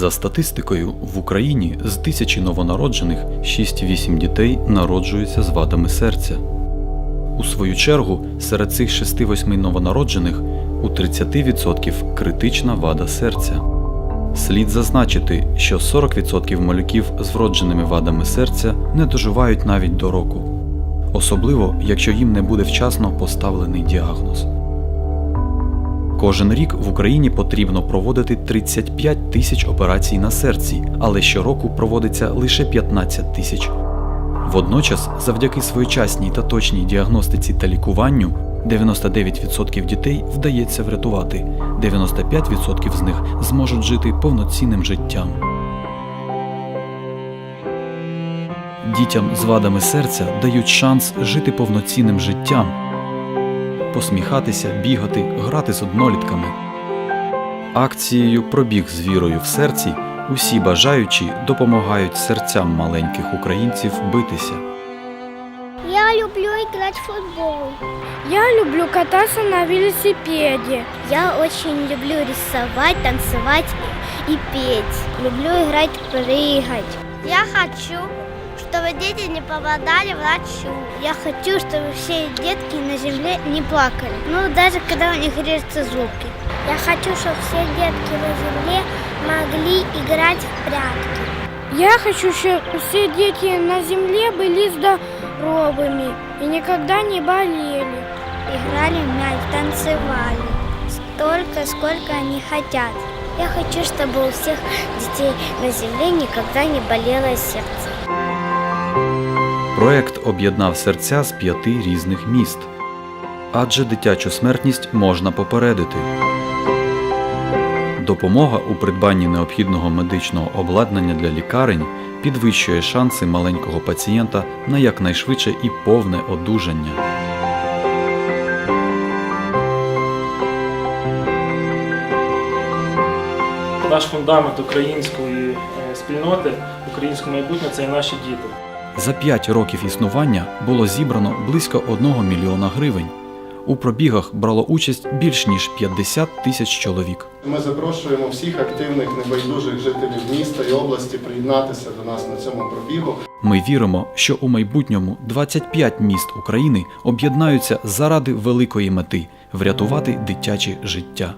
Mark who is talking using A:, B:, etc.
A: За статистикою, в Україні з тисячі новонароджених 6-8 дітей народжуються з вадами серця. У свою чергу, серед цих 6-8 новонароджених у 30% критична вада серця. Слід зазначити, що 40% малюків з вродженими вадами серця не доживають навіть до року, особливо якщо їм не буде вчасно поставлений діагноз. Кожен рік в Україні потрібно проводити 35 тисяч операцій на серці, але щороку проводиться лише 15 тисяч. Водночас, завдяки своєчасній та точній діагностиці та лікуванню, 99% дітей вдається врятувати, 95% з них зможуть жити повноцінним життям. Дітям з вадами серця дають шанс жити повноцінним життям, посміхатися, бігати, грати з однолітками. Акцією Пробіг з вірою в серці усі бажаючі допомагають серцям маленьких українців битися.
B: Я люблю играть в футбол.
C: Я люблю кататься на велосипеде.
B: Я очень люблю рисовать, танцевать и петь. Люблю играть, прыгать. Я хочу, чтобы дети не попадали в врачу. Я хочу, чтобы все детки на земле не плакали. Ну, даже когда у них режутся зубки. Я хочу, чтобы все детки на земле могли играть в прятки.
C: Я хочу, чтобы все дети на земле были здоровыми и никогда не болели.
B: Играли в мяч, танцевали. Столько, сколько они хотят. Я хочу, чтобы у всех детей на земле никогда не болело сердце.
A: Проект об'єднав серця з п'яти різних міст. Адже дитячу смертність можна попередити. Допомога у придбанні необхідного медичного обладнання для лікарень підвищує шанси маленького пацієнта на якнайшвидше і повне одужання.
D: Наш фундамент української е, спільноти, українського майбутнього це і наші діти.
A: За 5 років існування було зібрано близько 1 мільйона гривень. У пробігах брало участь більш ніж 50 тисяч чоловік.
E: Ми запрошуємо всіх активних небайдужих жителів міста і області приєднатися до нас на цьому пробігу.
A: Ми віримо, що у майбутньому 25 міст України об'єднаються заради великої мети врятувати дитяче життя.